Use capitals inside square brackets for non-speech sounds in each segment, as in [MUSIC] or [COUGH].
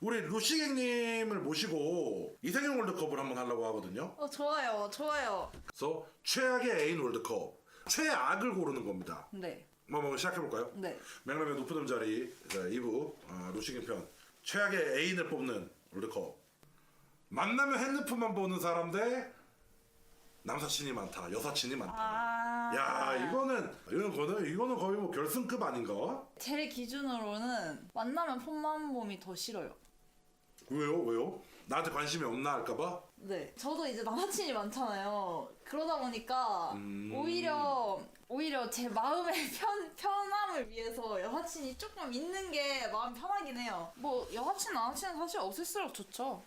우리 루시객님을 모시고 이세경 월드컵을 한번 하려고 하거든요. 어 좋아요 좋아요 그래서 최악의 애인 월드컵. 최악을 고르는 겁니다. 네 뭐, 한번 시작해볼까요? 네. 맥락의 높은 음자리 2부 어, 루시경 편 최악의 애인을 뽑는 월드컵 만나면 핸드폰만 보는 사람 대 남사친이 많다 여사친이 많다 아. 야 이거는 이거는 거의 이거는 거의 뭐 결승급 아닌가? 제 기준으로는 만나면 폰만 봄이 더 싫어요 왜요 왜요? 나한테 관심이 없나 할까봐? 네 저도 이제 남사친이 많잖아요 그러다 보니까 음. 오히려 오히려 제 마음의 [LAUGHS] 편, 편함을 위해서 여사친이 조금 있는 게 마음 편하긴 해요 뭐 여사친 남사친은 사실 없을수록 좋죠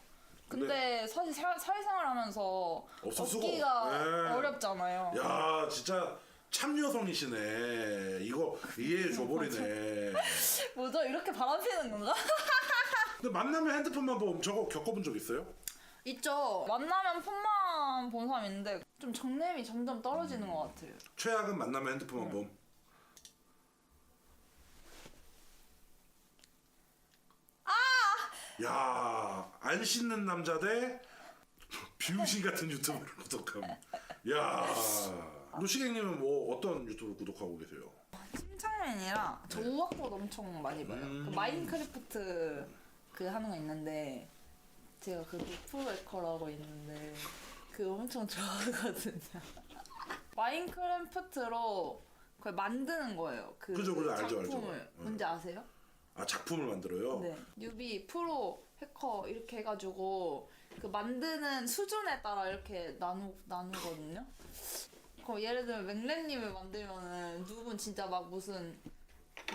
근데 사실 사, 사회생활 하면서 없을 수가 얻기가 없- 네. 어렵잖아요 야 진짜 참 여성이시네 이거 이해해 줘버리네 [LAUGHS] 뭐죠 이렇게 바람 피는 건가? [LAUGHS] 근데 만나면 핸드폰만 보면 저거 겪어본 적 있어요? 있죠. 만나면 폰만 본 사람 있는데 좀 정냄이 점점 떨어지는 것 같아요. 최악은 만나면 핸드폰만 봄. 아! 야, 안 씻는 남자 대 비우신 같은 유튜브를 구독함. 야, 루시객님은 뭐 어떤 유튜브 구독하고 계세요? 침착맨이랑 저 우악꽃 엄청 많이 봐요. 음. 그 마인크래프트 그 하는 거 있는데 제가 그 프로에커라고 있는데 그 엄청 [LAUGHS] 좋아하거든요. 마인크래프트로 그걸 만드는 거예요. 그 그죠, 그죠, 알죠, 알죠. 작품을 응. 뭔지 아세요? 아 작품을 만들어요. 네. 뉴비, 프로, 해커 이렇게 해가지고 그 만드는 수준에 따라 이렇게 나누 나누거든요. 그 예를 들면 맥랩님을 만들면은 누군 진짜 막 무슨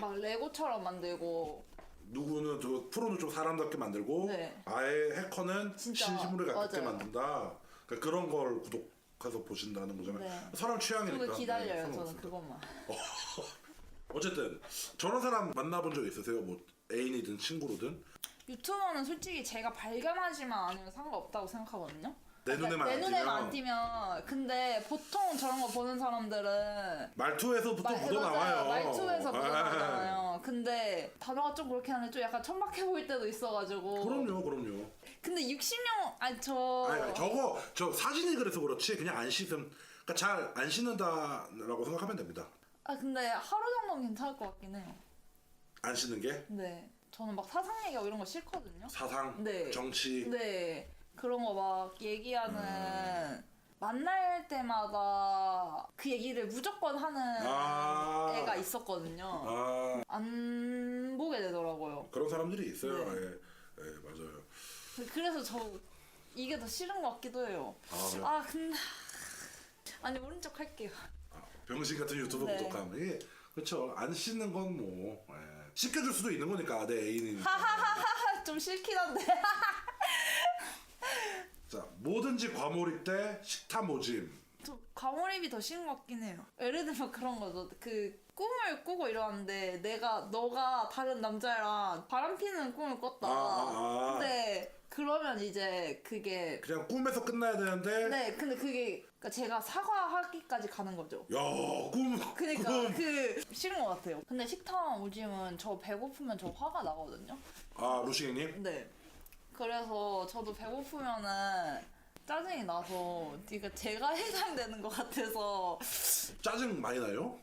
막 레고처럼 만들고 누구는 저 프로는 좀 사람답게 만들고 네. 아예 해커는 진짜, 갖게 맞아요. 만든다. 그러니까 그런 걸 구독해서 보신다는 거잖아요. 네. 사람 취향이니까. 그거 기다려요. 네, 저는. 그것만. [LAUGHS] 어쨌든 저런 사람 만나본 적 있으세요? 뭐 애인이든 친구로든 유튜버는 솔직히 제가 발견하지만 않으면 상관없다고 생각하거든요. 내 눈에만 내 안 눈에만 띄면. 안 띄면 근데 보통 저런 거 보는 사람들은 말투에서부터 말- 묻어 맞아요. 나와요. 말투에서 묻어나잖아요. 근데 단어가 좀 그렇게 하는데 좀 약간 천박해 보일 때도 있어가지고. 그럼요, 그럼요. 근데 60년 아니 저. 아니, 아니, 저거 저 사진이 그래서 그렇지 그냥 안 씻음, 그러니까 잘 안 씻는다라고 생각하면 됩니다. 아 근데 하루 정도는 괜찮을 것 같긴 해요. 안 씻는 게 네. 저는 막 사상 얘기하고 이런 거 싫거든요. 사상, 네. 정치. 네. 그런 거 막 얘기하는 만날 때마다 그 얘기를 무조건 하는 아. 애가 있었거든요. 아 안 보게 되더라고요. 그런 사람들이 있어요. 네. 예, 예, 맞아요. 그래서 저 이게 더 싫은 것 같기도 해요. 아, 그래요? 아 근데 아니 모른 척 할게요. 아, 병신 같은 유튜브 네. 구독함 이게 그렇죠. 안 씻는 건뭐 예. 씻겨줄 수도 있는 거니까 내 애인이니까. 하하하하 좀 싫긴 한데. [LAUGHS] 자 뭐든지 과몰입 대 식탐 모짐. 저 과몰입이 더 싫은 것 같긴 해요. 예를 들면 [LAUGHS] 그런 거죠. 그 꿈을 꾸고 이러는데 내가 너가 다른 남자랑 바람 피는 꿈을 꿨다. 아, 아, 아. 근데 그러면 이제 그게 그냥 꿈에서 끝나야 되는데. 네 근데 그게 그러니까 제가 사과하기까지 가는 거죠. 야 꿈. 그니까 꿈. 그 싫은 것 같아요. 근데 식탐 오짐은 저 배고프면 저 화가 나거든요. 아 루시객님. 네. 그래서 저도 배고프면은 짜증이 나서 그러니까 제가 [LAUGHS] 해당되는 것 같아서 짜증 많이 나요?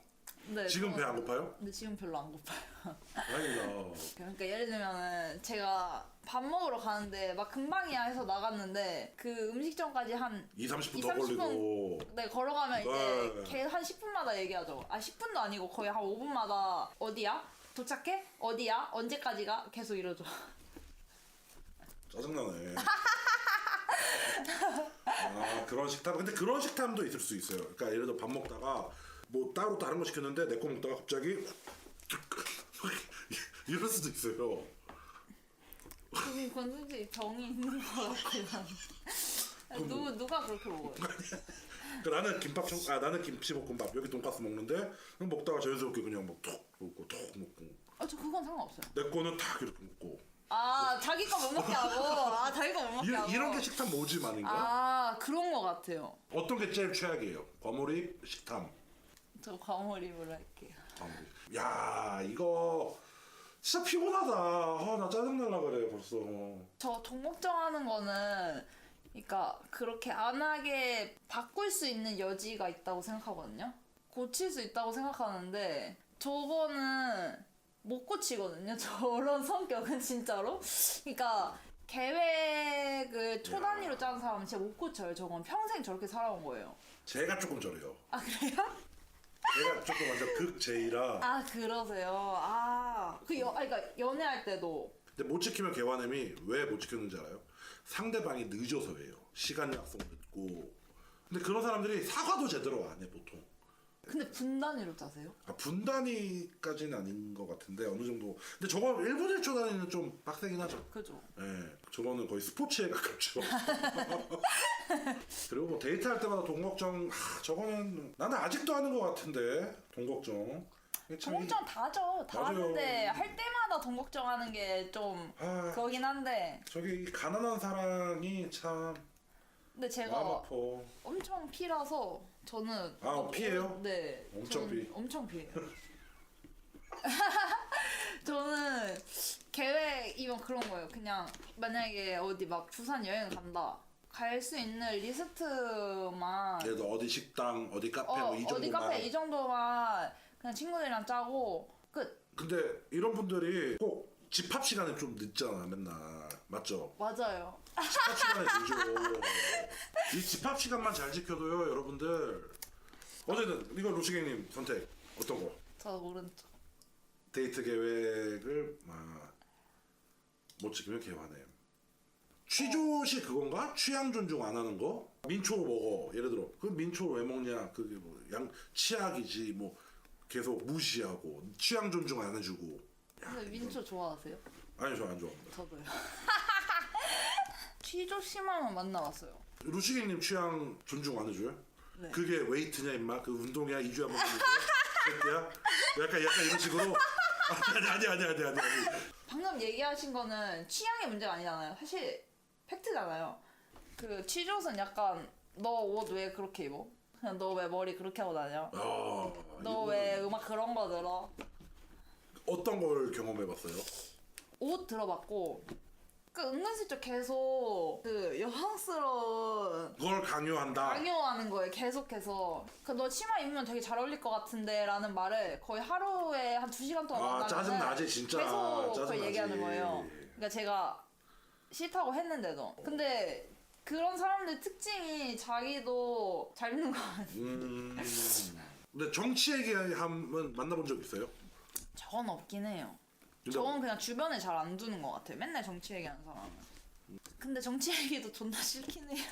네. 지금 저는- 배안 고파요? 근데 지금 별로 안 고파요. 다행이다. [LAUGHS] 그러니까 예를 들면은 제가 밥 먹으러 가는데 막 금방이야 해서 나갔는데 그 음식점까지 한 2, 30분 2, 더 30분 걸리고. 네 걸어가면 이제 네. 걔한 10분마다 얘기하죠. 아 10분도 아니고 거의 한 5분마다 어디야? 도착해? 어디야? 언제까지가? 계속 이러죠. [LAUGHS] 짜증나네. [LAUGHS] 아 그런 식탐. 근데 그런 식탐도 있을 수 있어요. 그러니까 예를 들어 밥 먹다가 뭐 따로 다른 거 시켰는데 내 거 먹다가 갑자기 [LAUGHS] 이럴 수도 있어요. 그건 솔직히 병이 있는 것 같아요. 누 누가 그렇게 먹어요? [LAUGHS] 그 나는 김밥 청, 아 나는 김치볶음밥 여기 돈가스 먹는데 그냥 먹다가 자연스럽게 그냥 뭐툭 먹고 툭 먹고 아저 그건 상관없어요. 내 거는 탁 이렇게 먹고 아 자기 거 못 먹게 하고 아 자기 거 못 먹게 이, 하고 이런 게 식탐 모집 아닌가? 아 그런 거 같아요. 어떤 게 제일 최악이에요? 과몰입, 식탐. 저 과몰입을 할게요. 과몰입. 야 이거 진짜 피곤하다. 아, 나 짜증날라 그래 벌써. 저 동걱정하는 거는 그러니까 그렇게 안 하게 바꿀 수 있는 여지가 있다고 생각하거든요. 고칠 수 있다고 생각하는데 저거는 못 고치거든요. [LAUGHS] 저런 성격은 진짜로. 그러니까 계획을 초 단위로 짜는 사람은 진짜 못 고쳐요. 저건 평생 저렇게 살아온 거예요. 제가 조금 저래요. 아 그래요? 제가 조금 완전 극제이라. 아 그러세요. 아, 그 여, 아 그러니까 연애할 때도 근데 못 지키면 개화냄이 왜 못 지켰는지 알아요? 상대방이 늦어서예요. 시간 약속 늦고. 근데 그런 사람들이 사과도 제대로 안 해 보통. 근데 분단위로 짜세요? 아, 분단위까지는 아닌 것 같은데 어느 정도. 근데 저거 1분 1초 단위는 좀 빡세긴 하죠. 그죠. 예, 저거는 거의 스포츠에 가깝죠. [LAUGHS] 그리고 뭐 데이트할 때마다 동걱정, 하, 저거는 나는 아직도 하는 것 같은데 동걱정. 이게 참 이- 동걱정 다 맞아요. 하는데 할 때마다 동걱정하는 게 좀 아, 그러긴 한데 저기 이 가난한 사랑이 참 근데 제가 아파. 엄청 피라서 저는 아, 어, 피해요? 네. 엄청 저는 피. 엄청 피해요. [LAUGHS] 저는 계획이면 그런 거예요. 그냥 만약에 어디 막 부산 여행 간다. 갈 수 있는 리스트만 들어 어디 식당, 어디 카페 어, 뭐이 어디 정도만. 카페 이 정도만 그냥 친구들이랑 짜고 끝. 근데 이런 분들이 꼭 집합 시간에 좀 늦잖아 맨날 맞죠? 맞아요. 집합 시간에 [LAUGHS] 늦어. 이 집합 시간만 잘 지켜도요 여러분들. 어쨌든 이거 루시객님 선택 어떤 거? 저 오른쪽. 데이트 계획을 아, 못 지키면 개화냄. 취조시 그건가? 취향 존중 안 하는 거? 민초 먹어. 예를 들어 그 민초 왜 먹냐? 그게 뭐 양 치약이지 뭐 계속 무시하고 취향 존중 안 해주고. 근데 민초 좋아하세요? 아니 저 안 좋아합니다. 저도요. [LAUGHS] 취조 심하면 만나봤어요. 루시객님 취향 존중 안 해줘요? 네. 그게 웨이트냐 임마? 그 운동이야 2주에 한번 하는 거? 새끼야? 약간 약간 이런 식으로 아니 아니 아니 아니 아니 아니 방금 얘기하신 거는 취향의 문제가 아니잖아요. 사실 팩트잖아요. 그 취조는 약간 너 옷 왜 그렇게 입어? 그냥 너 왜 머리 그렇게 하고 다녀? 아, 너왜 음악 그런 거 들어? 어떤 걸 경험해봤어요? 옷 들어봤고 그 은근슬쩍 계속 그 여성스러운 그걸 강요한다. 강요하는 거예요. 계속해서 그 너 치마 입으면 되게 잘 어울릴 것 같은데 라는 말을 거의 하루에 한 두 시간 동안 아, 만나면 짜증나지, 진짜. 계속 그걸 짜증나지. 얘기하는 거예요. 그러니까 제가 싫다고 했는데도 근데 그런 사람들 특징이 자기도 잘 입는 거 같아요. 음. 근데 정치 얘기하면 만나본 적 있어요? 저건 없긴 해요. 저건 그냥 주변에 잘 안 두는 것 같아요. 맨날 정치 얘기하는 사람은. 근데 정치 얘기도 존나 싫긴 해요.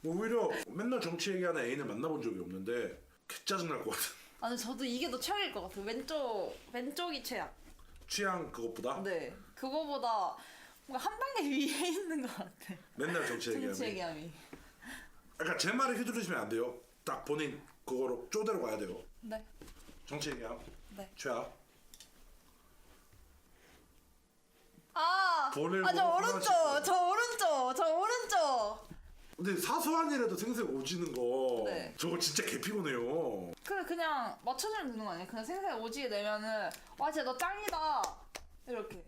뭐 오히려 맨날 정치 얘기하는 애인을 만나본 적이 없는데 개 짜증 날 것 같아. 아, 근데 저도 이게 더 최악일 것 같아요. 왼쪽, 왼쪽이 최악. 취향 그것보다 네. 그거보다 뭔가 한 단계 [LAUGHS] 위에 있는 것 같아. 맨날 정치 얘기하면. 정치 얘기함이. 그러니까 제 말을 휘두르시면 안 돼요. 딱 본인 그거로 쪼대로 가야 돼요. 네. 정치 얘기함. 네. 최악. 아! 볼을 아, 저 보고 오른쪽! 저 오른쪽! 저 오른쪽! 근데 사소한 일에도 생색 오지는 거 네. 저거 진짜 개 피곤해요. 그 그냥 맞춰주면 되는 거 아니에요? 그냥 생생 오지게 내면은 와 진짜 너 짱이다 이렇게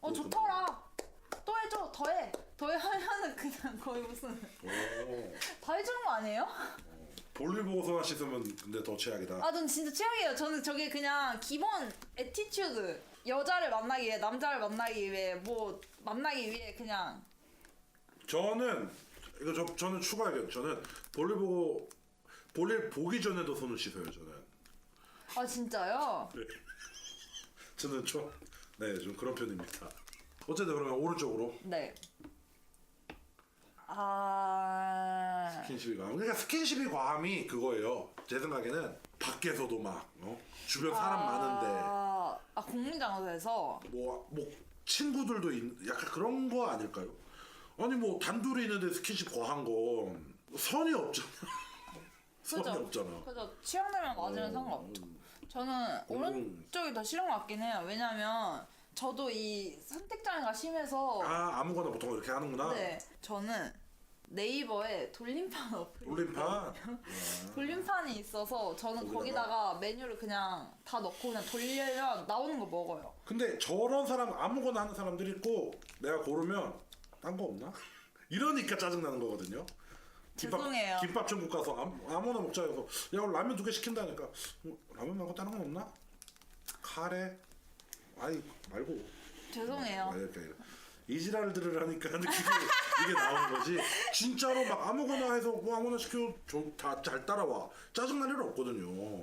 어. 좋더라 또 해줘 더 해 더 해 하면은 그냥 거의 무슨 오. 다 해주는 거 아니에요? 볼일 보고서만 씻으면 근데 더 최악이다. 아 전 진짜 최악이에요 저는 저게 그냥 기본 에티튜드 여자를 만나기 위해 남자를 만나기 위해 뭐 만나기 위해 그냥 저는 이거 저 저는 추가 의견. 저는 볼일 보고 볼일 보기 전에도 손을 씻어요. 저는. 아 진짜요? 저는 좀 네, 좀 그런 편입니다. 어쨌든 그러면 오른쪽으로 네. 아 스킨십이 과함. 그러니까 스킨십이 과함이 그거예요. 제 생각에는 밖에서도 막 어? 주변 사람 많은데 아, 아 공공장소에서 뭐, 뭐 친구들도 있, 약간 그런 거 아닐까요? 아니 뭐 단둘이 있는데 스킨십 과한 건 선이 없잖아. [LAUGHS] 선이? 없잖아. 그죠. 취향되면 맞으면 어, 상관없죠. 음. 저는 오른쪽이 더 싫은 것 같긴 해요. 왜냐면 저도 이 선택 장애가 심해서 아 아무거나 보통 이렇게 하는구나. 네 저는 네이버에 돌림판 [LAUGHS] 어플 돌림판. 돌림판이 있어서 저는 거기다가? 메뉴를 그냥 다 넣고 그냥 돌리면 나오는 거 먹어요. 근데 저런 사람 아무거나 하는 사람들이 있고 내가 고르면 딴 거 없나? 이러니까 짜증 나는 거거든요. 죄송해요. 김밥 천국 가서 아무, 아무나 먹자 해서 야 오늘 라면 두 개 시킨다니까 어, 라면 말고 다른 건 없나? 카레? 아니 말고. 죄송해요. 아, 이렇게 이지랄 들으라니까 [LAUGHS] 느낌이 이게 나오는 거지. 진짜로 막 아무거나 해서 뭐 아무나 시켜 다잘 따라와. 짜증 날 일 없거든요.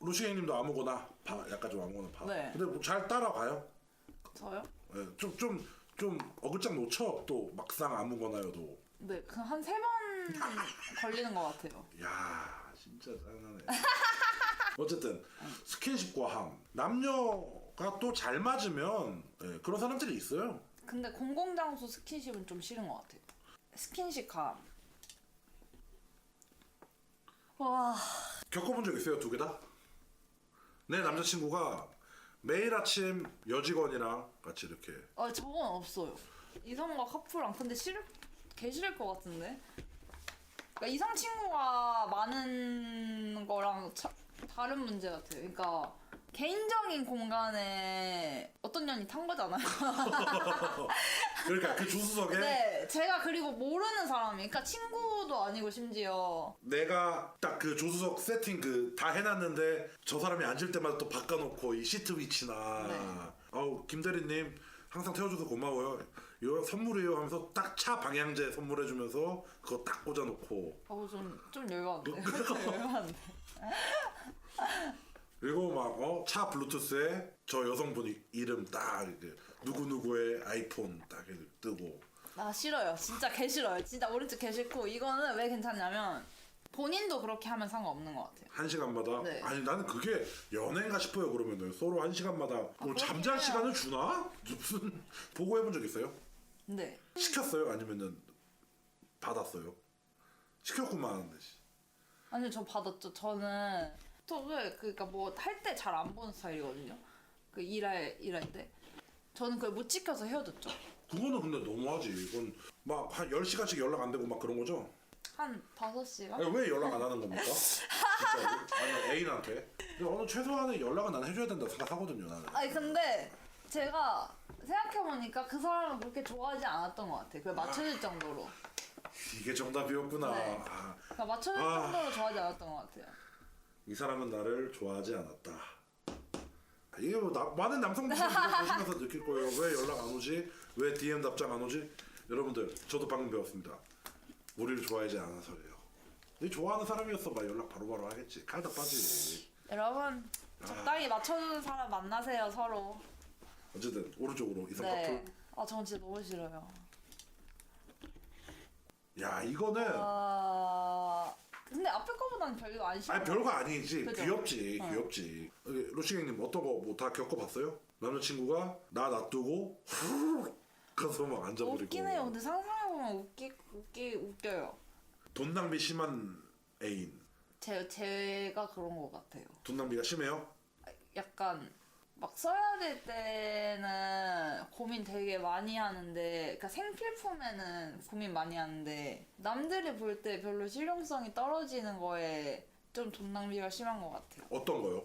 루시행님도 아무거나 파. 약간 좀 아무거나 파. 네. 근데 뭐잘 따라가요. 저요? 좀좀 좀 어글짝 놓쳐. 또 막상 아무거나여도. 네, 그한세 번 걸리는 것 같아요. [LAUGHS] 야 진짜 짜증나네. 어쨌든 스킨십과 함. 남녀가 또 잘 맞으면 예, 그런 사람들이 있어요 근데 공공장소 스킨십은 좀 싫은 것 같아요. 스킨십 감. 와, 겪어본 적 있어요 두 개 다? 내 남자친구가 매일 아침 여직원이랑 같이 이렇게 아 저건 없어요. 이성과 커플랑 근데 싫을 개 싫을 것 같은데. 그러니까 이성 친구가 많은 거랑 차- 다른 문제 같아요. 그러니까 개인적인 공간에 어떤 년이 탄 거잖아요. [LAUGHS] 그러니까 그 조수석에 네, 제가 그리고 모르는 사람이, 그러니까 친구도 아니고 심지어 내가 딱 그 조수석 세팅 그 다 해놨는데 저 사람이 앉을 때마다 또 바꿔놓고 이 시트 위치나 네. 아우 김 대리님 항상 태워줘서 고마워요 이거 선물이에요 하면서 딱 차 방향제 선물해주면서 그거 딱 꽂아놓고 어우 좀좀. 좀 열받는데. [LAUGHS] 그리고 막 어 차 블루투스에 저 여성분 이- 이름 딱 이렇게 누구 누구의 아이폰 딱 이렇게 뜨고 아 싫어요. 진짜 개 싫어요. 진짜 오른쪽 개 싫고 이거는 왜 괜찮냐면 본인도 그렇게 하면 상관없는 것 같아요. 한 시간마다 네. 아니 나는 그게 연애인가 싶어요 그러면은 서로 한 시간마다 뭐 그렇긴 잠잘 해요. 시간을 주나 무슨 [LAUGHS] 보고 해본 적 있어요? 네. 시켰어요 아니면은 받았어요? 시켰구만 하는데 씨. 아니 저 받았죠. 저는 톡을 그러니까 뭐 할 때 잘 안 보는 스타일이거든요. 그 일할 일할 때. 저는 그걸 못 지켜서 헤어졌죠. 그거는 근데 너무하지 이건 막 한 10시간씩 연락 안 되고 막 그런 거죠? 한 5시간? 아니, 왜 연락 안 하는 겁니까? 진짜로? 아니 애인한테 근데 어느 최소한의 연락은 난 해줘야 된다 생각하거든요 나는 아니 근데 제가 생각해보니까 그 사람을 그렇게 좋아하지 않았던 것 같아요. 그걸 맞춰줄 정도로. 이게 정답이었구나 네. 아, 그러니까 맞춰줄 아. 정도로 좋아하지 않았던 것 같아요. 이 사람은 나를 좋아하지 않았다 이게 뭐 나, 많은 남성분들이 이거 [LAUGHS] 보시면서 느낄 거예요 왜 연락 안 오지? 왜 DM 답장 안 오지? 여러분들 저도 방금 배웠습니다 우리를 좋아하지 않아서래요 이 좋아하는 사람이었어 막 연락 바로바로 하겠지 칼다 빠지 여러분 적당히 맞춰주는 사람 만나세요 서로. 어쨌든 오른쪽으로 이성 네. 커플 아 저는 진짜 너무 싫어요. 야 이거는 아 근데 앞에 거보다는 별로 안 싫어. 아니 별거 아니지 그죠? 귀엽지 어. 귀엽지 로시객님 어떤 거 뭐 다 겪어봤어요? 남자친구가 나 놔두고 후루룩 가서 막 앉아버리고 웃긴 해요. 근데 상상해보면 웃기 웃기 웃겨요. 돈 낭비 심한 애인 제 제가 그런 것 같아요. 돈 낭비가 심해요? 약간 막 써야 될 때는 고민 되게 많이 하는데, 그러니까 생필품에는 고민 많이 하는데 남들이 볼 때 별로 실용성이 떨어지는 거에 좀 돈 낭비가 심한 것 같아요. 어떤 거요?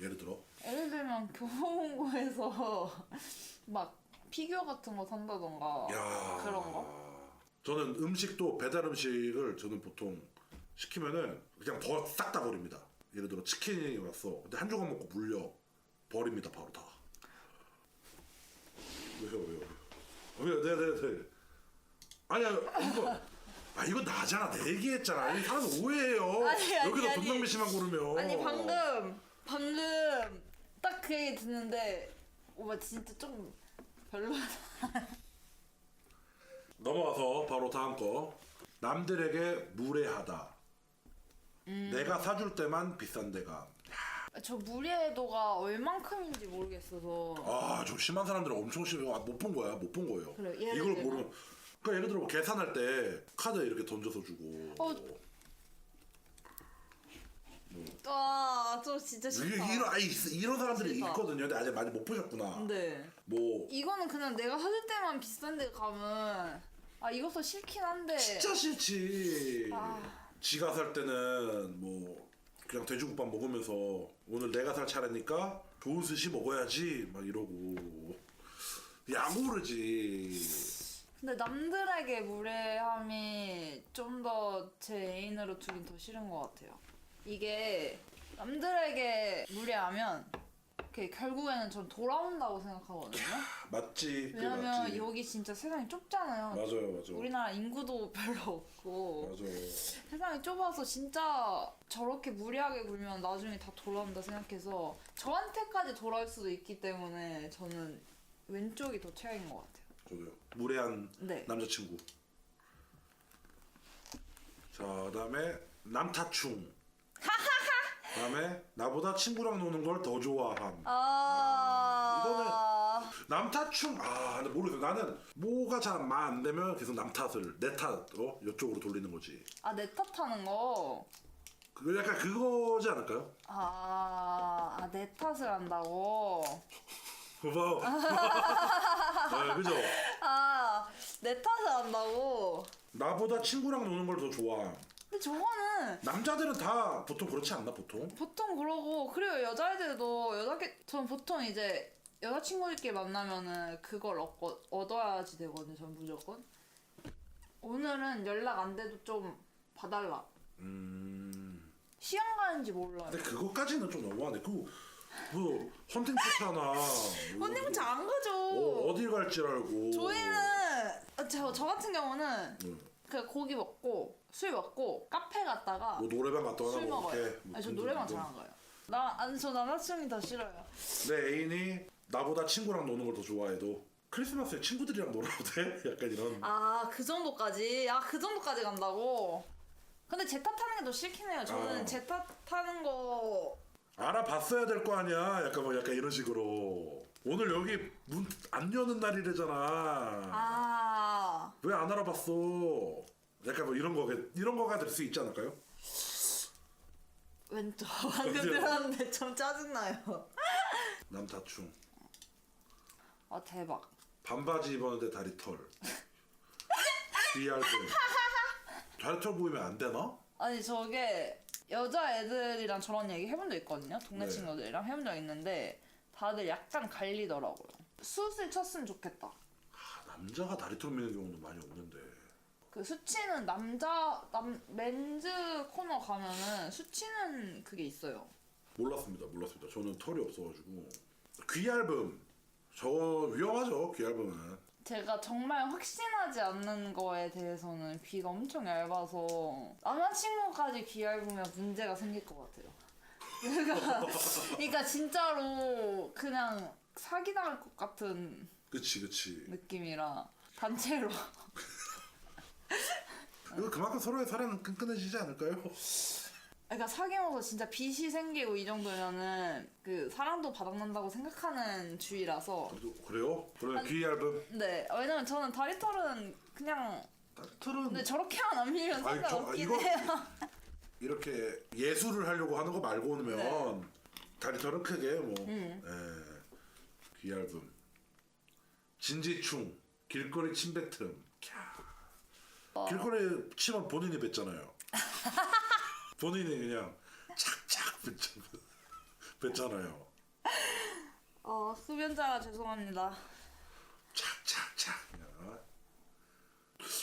예를 들어 예를 들면 교보문고에서 [LAUGHS] 막 피규어 같은 거 산다던가 야 그런 거? 저는 음식도 배달 음식을 저는 보통 시키면은 그냥 더싹다 버립니다 예를 들어 치킨이 왔어 근데 한 조각 먹고 물려 버립니다 바로 다. 왜요 왜요 왜요? 네네 네 아니야 이거 아 이거 나잖아. 내 얘기했잖아. 이 사람 오해해요. 아니, 아니, 여기서 아니. 낭비 심한 고르면 아니 방금 방금 딱 그 얘기 듣는데 오빠 진짜 좀 별로다. [LAUGHS] 넘어가서 바로 다음 거. 남들에게 무례하다. 음. 내가 사줄 때만 비싼 데가 저 무례도가 얼만큼인지 모르겠어서 아, 좀 심한 사람들은 엄청 심해. 아, 못 본 거야. 못 본 거예요. 그래, 예를 이걸 들면? 모르면. 그러니까 예를 들어 뭐 계산할 때 카드 이렇게 던져서 주고. 어, 와저 진짜 이게 싫다. 이런 아이 이런 사람들이 싫다. 있거든요. 근데 아직 많이 못 보셨구나. 네. 뭐 이거는 그냥 내가 사줄 때만 비싼 데 가면 아 이것도 싫긴 한데. 진짜 싫지. 아. 지가 살 때는 뭐 그냥 돼지국밥 먹으면서 오늘 내가 살 차례니까 좋은 스시 먹어야지 막 이러고 야모르지. 근데 남들에게 무례함이 좀 더 제 애인으로 두긴 더 싫은 것 같아요. 이게 남들에게 무례하면 이렇게 결국에는 전 돌아온다고 생각하거든요. 맞지. 왜냐면 맞지. 여기 진짜 세상이 좁잖아요. 맞아요, 맞아. 우리나라 인구도 [LAUGHS] 별로 없고 맞아. 세상이 좁아서 진짜 저렇게 무리하게 굴면 나중에 다 돌아온다 생각해서 저한테까지 돌아올 수도 있기 때문에 저는 왼쪽이 더 최악인 것 같아요. 저도요. 무례한 네. 남자친구. 자, 그다음에 남타충. 그다음에 나보다 친구랑 노는 걸 더 좋아함. 아, 남타충 아 근데 모르겠어 나는 뭐가 잘 안 되면 계속 남 탓을 내탓 어? 이쪽으로 돌리는 거지 아, 내 탓하는 거. 그 약간 그거지 않을까요? 아, 아, 내 탓을 한다고. 봐봐 네, [LAUGHS] 그죠? 아, 내 탓을 한다고. 나보다 친구랑 노는 걸 더 좋아 근데 저거는 남자들은 다 보통 그렇지 않나 보통? 보통 그러고 그리고 여자애들도 여자게 전 보통 이제 여자친구들끼리 만나면은 그걸 얻고, 얻어야지 되거든요. 전 무조건. 오늘은 연락 안 돼도 좀 봐달라. 음 시간 가는지 몰라요. 근데 그거까지는 좀 너무하네 그뭐 헌팅포트 하나 뭐, 언니는 잘안 [LAUGHS] 가죠. 어, 어딜 갈지 알고 저희는 아, 저, 저 같은 경우는 응. 그 고기 먹고 술 먹고 카페 갔다가 뭐 노래방 갔다 술 와나 뭐 먹어요. 이렇게 뭐 아니 저 노래방. 잘 안 가요. 나 아니 저 남자친구이 더 싫어요. 내 애인이 나보다 친구랑 노는 걸 더 좋아해도 크리스마스에 친구들이랑 놀아도 돼? [LAUGHS] 약간 이런 아 그 정도까지 아 그 정도까지 간다고. 근데 제 탓하는 게 더 싫긴 해요. 저는 아. 제 탓하는 거 알아봤어야 될 거 아니야. 약간 뭐 약간 이런 식으로. 오늘 여기 문 안 여는 날이래잖아. 아. 왜 안 알아봤어? 약간 뭐 이런 거 이런 거가 될 수 있지 않을까요? 왼쪽 [LAUGHS] 방금? 들었는데 좀 짜증나요. [LAUGHS] 남타충. 아 대박. 반바지 입었는데 다리 털. [LAUGHS] 비할 때. 다리 털 보이면 안 되나? 아니 저게 여자 애들이랑 저런 얘기 해본 적 있거든요. 동네 네. 친구들이랑 해본 적 있는데 다들 약간 갈리더라고요. 수술 쳤으면 좋겠다. 아, 남자가 다리 털 미는 경우도 많이 없는데. 그 수치는 남자 남 맨즈 코너 가면은 수치는 그게 있어요. 몰랐습니다. 몰랐습니다. 저는 털이 없어가지고. 귀 얇음. 저 위험하죠. 귀 얇으면. 제가 정말 확신하지 않는 거에 대해서는 귀가 엄청 얇아서 남자친구까지 귀 얇으면 문제가 생길 것 같아요. 그러니까, [LAUGHS] 그러니까 진짜로 그냥 사기당할 것 같은 그치 그치. 느낌이라 단체로 이거 그만큼 서로의 사랑은 끈끈해지지 않을까요? 그러니까 사귀면서 진짜 빚이 생기고 이 정도면은 그 사랑도 바닥난다고 생각하는 주의라서 그래요? 그러면 귀 얇음. 네 왜냐면 저는 다리털은 그냥 털은 근데 저렇게만 안 밀면 아니, 저- 상관없긴 이거- 해요 이렇게 예술을 하려고 하는 거 말고는 네. 다리털은 크게 뭐. 음. 예. 귀 얇음. 진지충. 길거리 침뱉음. 캬. 어. 길거리 치면 본인이 뱉잖아요. [LAUGHS] 본인이 그냥 착착 뱉- [LAUGHS] 뱉잖아요. 어 흡연자가 죄송합니다 착착착.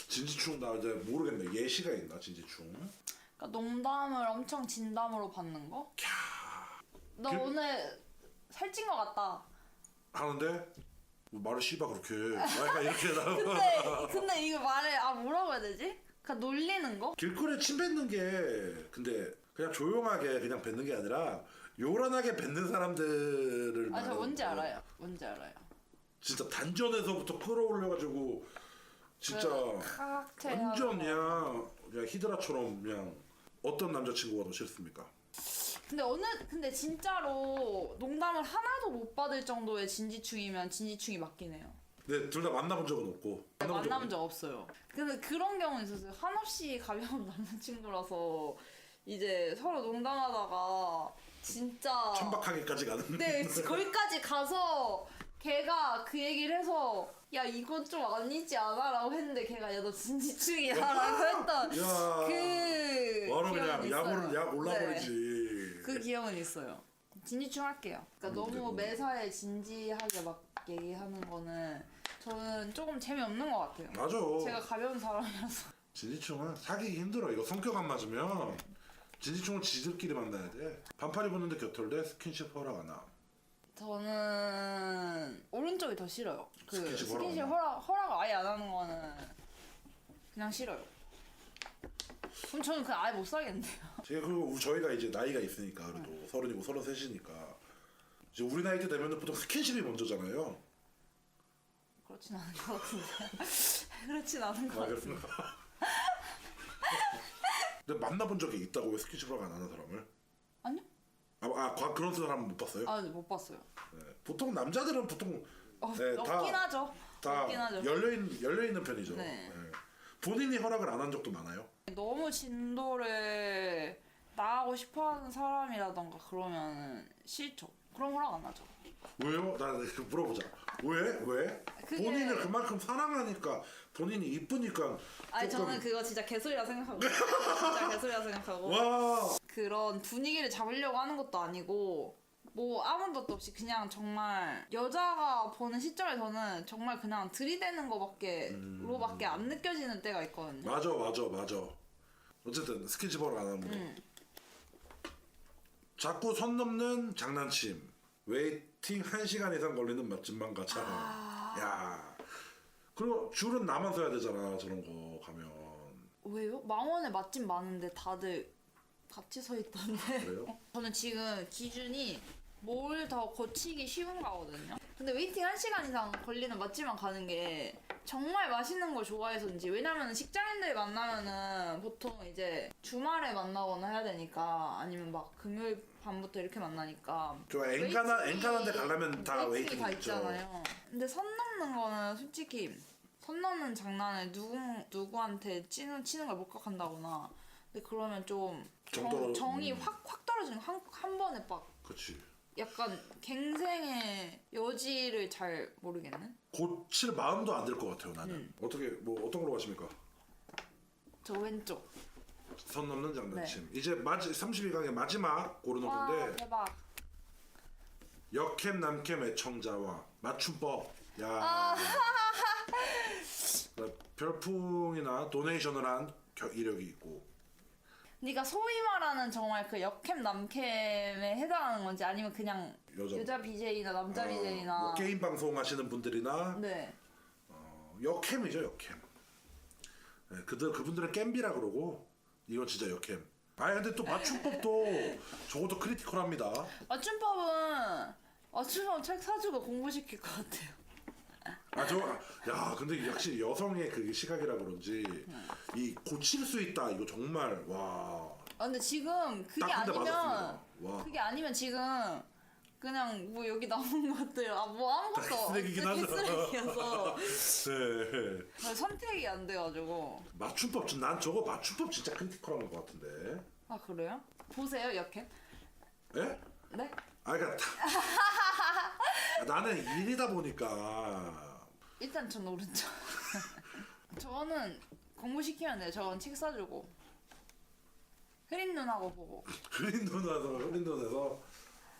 진지충 나 이제 모르겠네. 예시가 있나 진지충? 그러니까 농담을 엄청 진담으로 받는 거? 너 그- 오늘 살찐 것 같다. 하는데 뭐 말을 씨바 그렇게 아, 약간 이렇게 나와. [LAUGHS] 근데 근데 이거 말을 아 뭐라고 해야 되지? 그냥 놀리는 거? 길거리에 침 뱉는 게 근데 그냥 조용하게 그냥 뱉는 게 아니라 요란하게 뱉는 사람들을 아 저 말하는 뭔지 거예요. 알아요. 뭔지 알아요. 진짜 단전에서부터 끌어올려가지고 진짜 그 완전 거. 그냥 그냥 히드라처럼 그냥 어떤 남자친구가 더 싫습니까? 근데 어느 근데 진짜로 농담을 하나도 못 받을 정도의 진지충이면 진지충이 맞긴 해요. 근데 둘다 만나본 적은 없고 만나본 적 없어요. 근데 그런 경우 있었어요. 한없이 가벼운 [LAUGHS] 남자친구라서 이제 서로 농담하다가 진짜 천박하게까지 가는 네 거기까지 가서 걔가 그 얘기를 해서 야 이건 좀 아니지 않아 라고 했는데 걔가 야 너 진지충이야 라고 했던 야 그 바로 기억은 그냥 있어요. 야구를 약 네. 올라버리지. 그 기억은 있어요. 진지충 할게요. 그러니까 음, 너무 네. 매사에 진지하게 막 얘기하는 거는 저는 조금 재미없는 것 같아요. 맞아. 제가 가벼운 사람이라서. 진지충은 사귀기 힘들어. 이거 성격 안 맞으면 진지충은 지들끼리 만나야 돼. 반팔 입었는데 겨털대 스킨십 허락 안 함. 저는 오른쪽이 더 싫어요. 그 스킨십 스킨십 안 허락 허락 아예 안 하는 거는 그냥 싫어요. 그럼 저는 그 아예 못 살겠는데요. 제가 그리고 저희가 이제 나이가 있으니까 그래도 서른이고 서른셋이니까 이제 우리 나이 때 되면 보통 스킨십이 먼저잖아요. 그렇진 않은 것 같은데. [LAUGHS] 그렇진 않은 것 아, 같은데. 그렇구나. [LAUGHS] 근데 만나본 적이 있다고 왜 스킨십 허락 안 하는 사람을? 아니요? 아, 아 과- 그런 사람 못 봤어요? 아, 네, 못 봤어요. 네. 보통 남자들은 보통 어, 네, 다- 없긴 하죠. 다 없긴 하죠. 열려 있는 열려 있는 편이죠. 네. 네. 본인이 허락을 안 한 적도 많아요. 너무 진도를 나가고 싶어하는 사람이라던가 그러면 싫죠. 그럼 허락 안 하죠. 왜요? 나 이렇게 물어보자. 왜? 왜? 그게- 본인을 그만큼 사랑하니까 본인이 이쁘니까 아니 조금- 저는 그거 진짜 개소리라 생각하고 [LAUGHS] 진짜 개소리라 생각하고 와 그런 분위기를 잡으려고 하는 것도 아니고 뭐 아무 것도 없이 그냥 정말 여자가 보는 시점에서는 정말 그냥 들이대는 거밖에 음. 로밖에 안 느껴지는 때가 있거든요. 맞아 맞아 맞아. 어쨌든 스킨십 허락 안 하는 거. 음. 자꾸 선 넘는 장난침. 웨이팅 1시간 이상 걸리는 맛집만 가자. 아. 야. 그리고 줄은 나만 서야 되잖아 저런 거 가면. 왜요? 망원에 맛집 많은데 다들 같이 서 있던데. 그래요? [LAUGHS] 저는 지금 기준이 뭘 더 고치기 쉬운 가거든요. 근데 웨이팅 1시간 이상 걸리는 맛집만 가는 게 정말 맛있는 걸 좋아해서인지 왜냐면 직장인들 만나면은 보통 이제 주말에 만나거나 해야 되니까 아니면 막 금요일 밤부터 이렇게 만나니까 저 엔간한 웨이팅이- 엔간한 데 가려면 다 웨이팅이 웨이팅 다 있죠. 있잖아요. 근데 선 넘는 거는 솔직히 선 넘는 장난을 누구 누구한테 치는 치는 걸 목격한다거나 근데 그러면 좀 정 정, 정이 음. 확 확 떨어지는 한, 한 번에 막 그렇지. 약간 갱생의 여지를 잘 모르겠는? 고칠 마음도 안들것 같아요 나는. 음. 어떻게 뭐 어떤 걸로 가십니까? 저 왼쪽. 선 넘는 장난침. 이제 마지 32강의 마지막 고르는 네. 와 건데 대박. 역캠 남캠 애청자와 맞춤법. 야. 아. 나 별풍이나 도네이션을 한 겨- 이력이 있고. 네가 소위 말하는 정말 그 역캠 남캠에 해당하는 건지 아니면 그냥 여자. 여자 BJ나 남자 어, BJ나 뭐 게임 방송 하시는 분들이나 네. 어, 역캠이죠 역캠. 네, 그들 그분들은 겜비라 그러고 이건 진짜 역캠. 아니 근데 또 맞춤법도 [LAUGHS] 저것도 크리티컬합니다. 맞춤법은 맞춤법 책 사주고 공부시킬 것 같아요. 아 저 야 근데 역시 여성의 그 시각이라 그런지 이 고칠 수 있다 이거 정말 와. 아, 근데 지금 그게 딱한대 아니면 맞았습니다. 와. 그게 아니면 지금 그냥 뭐 여기 나온 [LAUGHS] 것들 아 뭐 아무것도 쓰레기긴 없- 하죠. 쓰레기여서 [LAUGHS] 네. 선택이 안 돼가지고 맞춤법 좀- 난 저거 맞춤법 진짜 크리티컬한 것 같은데. 아 그래요? 보세요 역캠 예? 네? 아 그러니까 다- [LAUGHS] 나는 일이다 보니까 일단 전 오른쪽. [LAUGHS] 저는 공부시키면 돼요. 저건 책 사주고. 흐린 눈하고 보고. 흐린 눈에서 흐린 눈에서?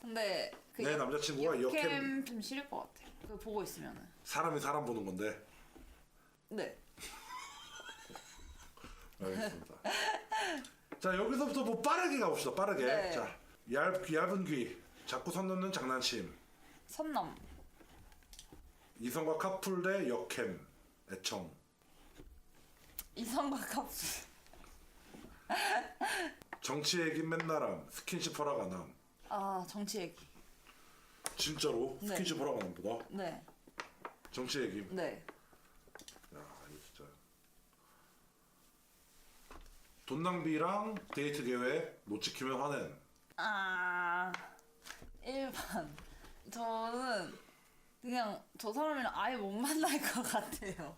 근데 그내 역- 남자친구가 역캠 역캠 좀 싫을 것 같아요 그거 보고 있으면은. 사람이 사람 보는 건데. 네. [LAUGHS] 알겠습니다. 자 여기서부터 뭐 빠르게 가봅시다. 빠르게. 네. 자 얇, 얇은 귀, 자꾸 선 넘는 장난침, 선넘 이성과 카풀 대 역캠, 애청. 이성과 카풀 정치 얘기 맨날함, 스킨십 허락 안 함. 아 정치 얘기 진짜로 네. 스킨십 허락 안 함보다 네 정치 얘기. 네. 야 이거 진짜. 돈 낭비랑 데이트 계획 못 지키면 화냄. 아 1번 저는 그냥 저 사람이랑 아예 못 만날 것 같아요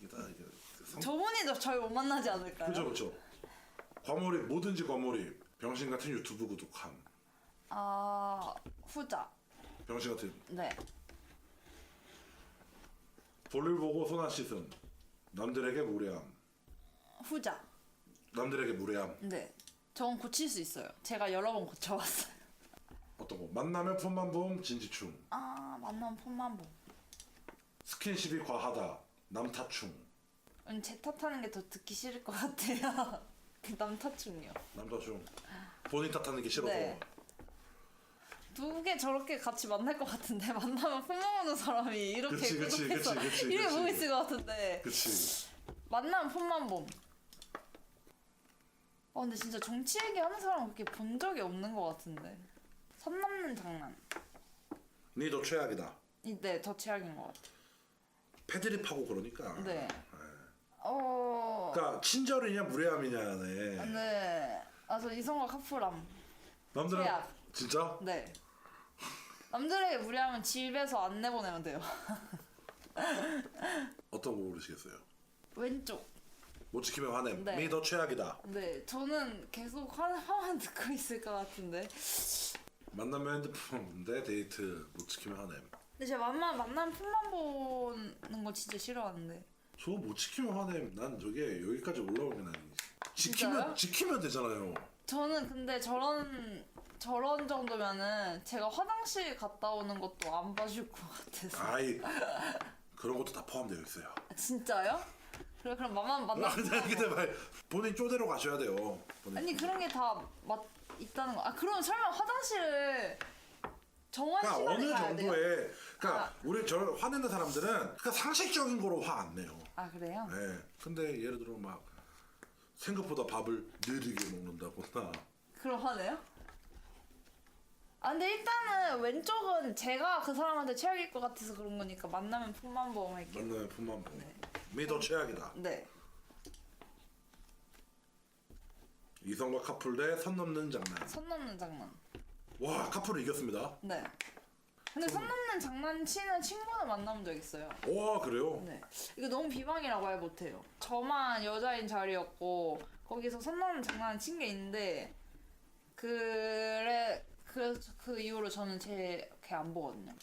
이게 다 이게 성... 저분이 절못 만나지 않을까요? 그죠 그죠. 과몰입 뭐든지 과몰입. 병신 같은 유튜브 구독함. 아 후자 병신 같은 네 볼일 보고 손 안 씻음. 남들에게 무례함. 후자. 남들에게 무례함. 네. 전 고칠 수 있어요. 제가 여러 번 고쳐봤어요. 어떤 거? 만나면 폰만 봄 진지충. 아 만나면 폰만 보. 스킨십이 과하다. 남타충. 음, 제 탓하는 게 더 듣기 싫을 것 같아요. [LAUGHS] 그 남 탓중요. 남타충. 본인 탓하는 게 싫어서. 네. 두 개 저렇게 같이 만날 것 같은데 만나면 폰 먹는 사람이 이렇게 그치, 그치, 구독해서 그치, 그치, 이렇게 그치. 보고 있을 것 같은데 그치. 만나면 폰만 봄. 아 근데 진짜 정치 얘기하는 사람 그렇게 본 적이 없는 것 같은데. 선 넘는 장난. 니도 최악이다. 네, 더 최악인 것 같아. 패드립하고 그러니까. 네. 어. 그러니까 친절이냐 무례함이냐네. 네. 아, 저 이성과 카풀함. 남들은 최악. 진짜? 네. 남들에게 무리하면 집에서 안 내보내면 돼요. [LAUGHS] 어떤 거 고르시겠어요? 왼쪽. 못 지키면 화냄. 네. 니더 최악이다. 네, 저는 계속 화, 화만 듣고 있을 것 같은데. 만나면 핸드폰 대 데이트 못 지키면 화냄. 근데 제가 만만 만나면 폰만 보는 거 진짜 싫어하는데. 저못 지키면 화냄. 난 저게 여기까지 올라오는 게 아니지. 지키면 진짜요? 지키면 되잖아요. 저는 근데 저런 저런 정도면은 제가 화장실 갔다 오는 것도 안 봐줄 것 같아서. 아이 그런 것도 다 포함되어 있어요. 아, 진짜요? 그래 그럼 만만 만나. [LAUGHS] 근데 말 본인 쪼대로 가셔야 돼요. 본인. 아니 그런 게 다 맞 있다는 거. 아 그럼 설마 화장실을 정한 그러니까 시간에 어느 가야 돼요? 정도의 그러니까 아. 우리 저 화내는 사람들은 그러니까 상식적인 거로 화 안 내요. 아 그래요? 네. 근데 예를 들어 막 생각보다 밥을 느리게 먹는다거나 그럼 화내요? 아 근데 일단은 왼쪽은 제가 그 사람한테 최악일 것 같아서 그런 거니까 만나면 폰만 보험 할게요. 만나면 품만 보고 미더 최악이다. 네. 이성과 카풀 대 선 넘는 장난. 선 넘는 장난. 와 카풀을 이겼습니다. 네. 근데 선 넘는 장난 치는 친구는 만나본 적 있어요. 와 그래요? 네. 이거 너무 비방이라고 말 못해요. 저만 여자인 자리였고 거기서 선 넘는 장난 친 게 있는데 그래 그, 그 이후로 저는 제 걔 안 보거든요.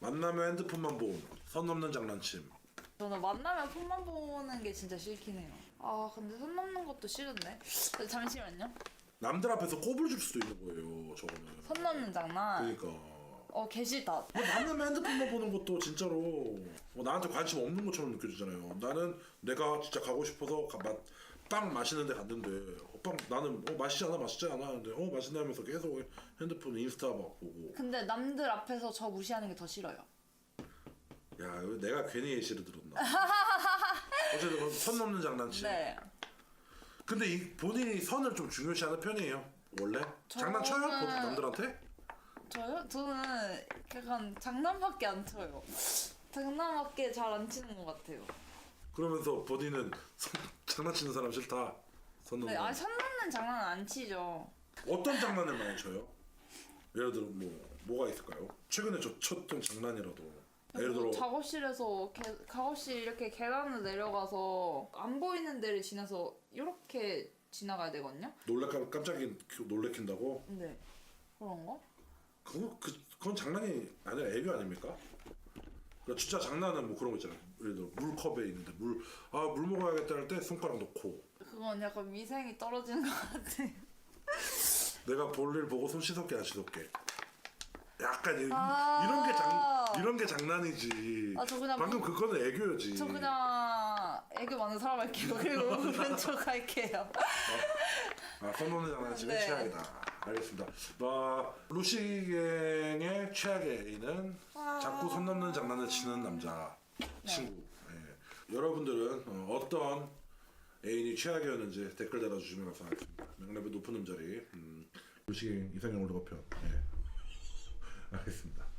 만나면 핸드폰만 보선 넘는 장난침. 저는 만나면 폰만 보는 게 진짜 싫긴 해요. 아 근데 선 넘는 것도 싫은데. 잠시만요. 남들 앞에서 꼽을 줄 수도 있는 거예요. 저거는. 선 넘는 장난. 그러니까. 어 개싫다. 뭐 만나면 핸드폰만 보는 것도 진짜로 뭐 나한테 관심 없는 것처럼 느껴지잖아요. 나는 내가 진짜 가고 싶어서 가, 마, 빵 마시는데 갔는데 어, 빵 나는 어 맛있지 않아 맛있지 않아 하는데 어 맛있네 하면서 계속 핸드폰 인스타 막 보고 근데 남들 앞에서 저 무시하는 게 더 싫어요. 야 이거 내가 괜히 예시를 들었나 [LAUGHS] 어쨌든 선 넘는 장난치 네. 근데 이 본인이 선을 좀 중요시하는 편이에요 원래 장난쳐요 저는- 보- 남들한테 저요? 저는 약간 장난밖에 안 쳐요. 장난밖에 잘 안 치는 것 같아요. 그러면서 본인은 선, 장난치는 사람 싫다 선 넘는 네, 아니 선 넘는 장난은 안 치죠. 어떤 장난을 많이 쳐요? 예를 들어 뭐 뭐가 있을까요? 최근에 저 쳤던 장난이라도 예를 들어 뭐 작업실에서 개, 작업실 이렇게 계단을 내려가서 안 보이는 데를 지나서 이렇게 지나가야 되거든요. 놀래 깜짝이 놀래킨다고? 네. 그런 거? 그거 그 그건 장난이 아니라 애교 아닙니까? 그러니까 진짜 장난은 뭐 그런 거 있잖아요. 예를 들어 물컵에 있는데 물 아 물 먹어야겠다 할 때 손가락 넣고 그건 약간 위생이 떨어지는 것 같아. 내가 볼일 보고 손 씻었게 안 씻었게. 약간 이, 아. 이런 게 장 이런 게 장난이지. 아, 저 그냥 방금 그거는 애교였지. 저 그냥 애교 많은 사람 할게요. 그리고 [LAUGHS] 왼쪽 할게요. 아, 선호는 장난치는 네. 최악이다. 알겠습니다. 뭐, 루시갱의 최악의 A는 자꾸 손 넘는 장난을 치는 남자 친구. 예. 여러분들은 어, 떤 애인이 최악이었는지 댓글 달아주시면 감사하겠습니다. 명랩의 높은 음자리 음, 루시갱 이상형 올드거 편. 예. 알겠습니다.